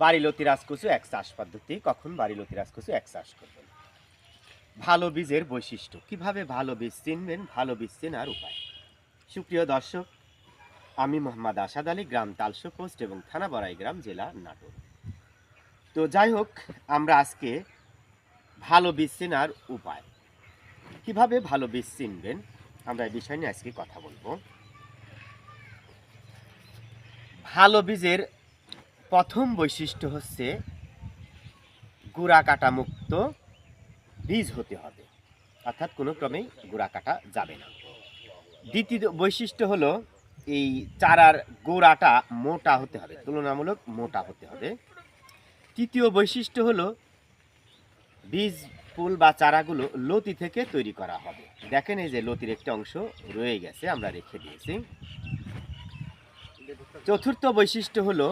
বাড়ি লতি রাজকচু এক চাষ পদ্ধতি, কখন বাড়ি লতি রাজকচু এক চাষ করবেন। ভালো বীজের বৈশিষ্ট্য, কীভাবে ভালো বীজ চিনবেন, ভালো বীজ চেনার উপায়। সুপ্রিয় দর্শক, আমি মোহাম্মদ আসাদ আলী, গ্রাম তালসো পোস্ট এবং থানা বড়াই গ্রাম, জেলা নাটোর। তো যাই হোক, আমরা আজকে ভালো বীজ চেনার উপায়। কীভাবে ভালো বীজ চিনবেন, আমরা এই বিষয় নিয়ে আজকে কথা বলব। ভালো বীজের প্রথম বৈশিষ্ট্য হচ্ছে গুড়া কাটা মুক্ত বীজ হতে হবে। অর্থাৎ কোনো ক্রমেই গুড়া কাটা যাবে না। দ্বিতীয় বৈশিষ্ট্য হলো এই চারার গোড়াটা মোটা হতে হবে, তুলনামূলক মোটা হতে হবে। তৃতীয় বৈশিষ্ট্য হলো বীজ, ফুল বা চারাগুলো লতি থেকে তৈরি করা হবে। দেখেন এই যে লতির একটি অংশ রয়ে গেছে, আমরা রেখে দিয়েছি। চতুর্থ বৈশিষ্ট্য হলো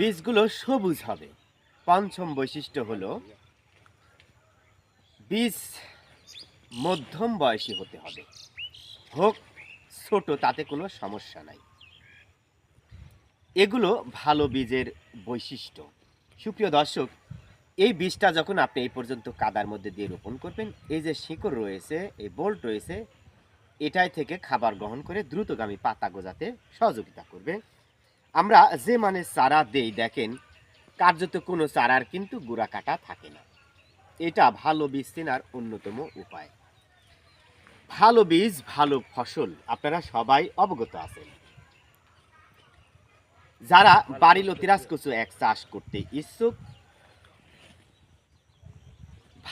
বীজগুলো সবুজ হবে। পঞ্চম বৈশিষ্ট্য হলো, বীজ মধ্যম বয়সী হতে হবে। হোক, ছোট, তাতে কোনো সমস্যা নাই। এগুলো ভালো বীজের বৈশিষ্ট্য। সুপ্রিয় দর্শক, এই বীজটা যখন আপনি এই পর্যন্ত কাদার মধ্যে দিয়ে রোপণ করবেন, এই যে শিকড় রয়েছে, এই বোল্ট রয়েছে, এটাই থেকে খাবার গ্রহণ করে দ্রুতগামী পাতা গোজাতে সহযোগিতা করবে। আমরা যে মানে চারা দেই দেখেন, কার্যত কোনো চারার কিন্তু গুড়া কাটা থাকে না। এটা ভালো বীজ চেনার অন্যতম উপায়। ভালো বীজ, ভালো ফসল, আপনারা সবাই অবগত আছেন। যারা বাড়ি লতিরাজ কচু এক চাষ করতে ইচ্ছুক,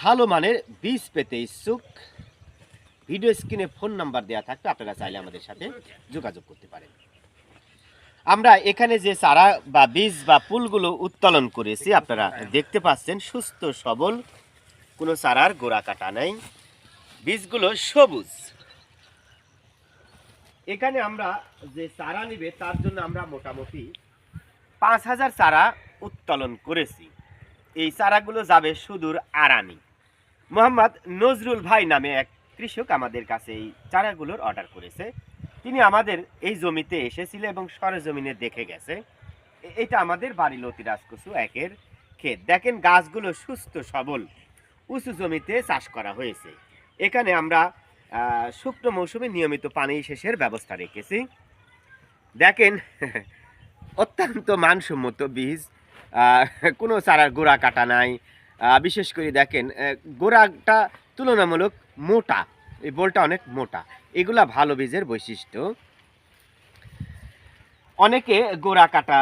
ভালো মানের বীজ পেতে ইচ্ছুক, ভিডিও স্ক্রিনে ফোন নাম্বার দেওয়া থাকবে, আপনারা চাইলে আমাদের সাথে যোগাযোগ করতে পারেন। আমরা এখানে যে চারা বা বীজ বা ফুলগুলো উত্তোলন করেছি, আপনারা দেখতে পাচ্ছেন, সুস্থ, সবল, কোনো চারার গোড়া কাটা নাই। বীজগুলো সবুজ। এখানে আমরা যে চারা নিবে, তার জন্য আমরা মোটামুটি পাঁচ হাজার চারা উত্তোলন করেছি। এই চারাগুলো যাবে সুদূর আরানি। মোহাম্মদ নজরুল ভাই নামে এক কৃষক আমাদের কাছে এই চারাগুলোর অর্ডার করেছে। তিনি আমাদের এই জমিতে এসেছিল এবং সরেজমিনে দেখে গেছে। এটা আমাদের বাড়ি লতি রাজকসু একের ক্ষেত। দেখেন গাছগুলো সুস্থ, সবল, উঁচু জমিতে চাষ করা হয়েছে। এখানে আমরা শুকনো মৌসুমে নিয়মিত পানি সেচের ব্যবস্থা রেখেছি। দেখেন, অত্যন্ত মানসম্মত বীজ। কোনো চারার গোড়া কাটা নাই। বিশেষ করে দেখেন গোড়াটা তুলনামূলক মোটা। এই বোলটা অনেক মোটা। এগুলা ভালো বীজের বৈশিষ্ট্য। অনেকে গোড়া কাটা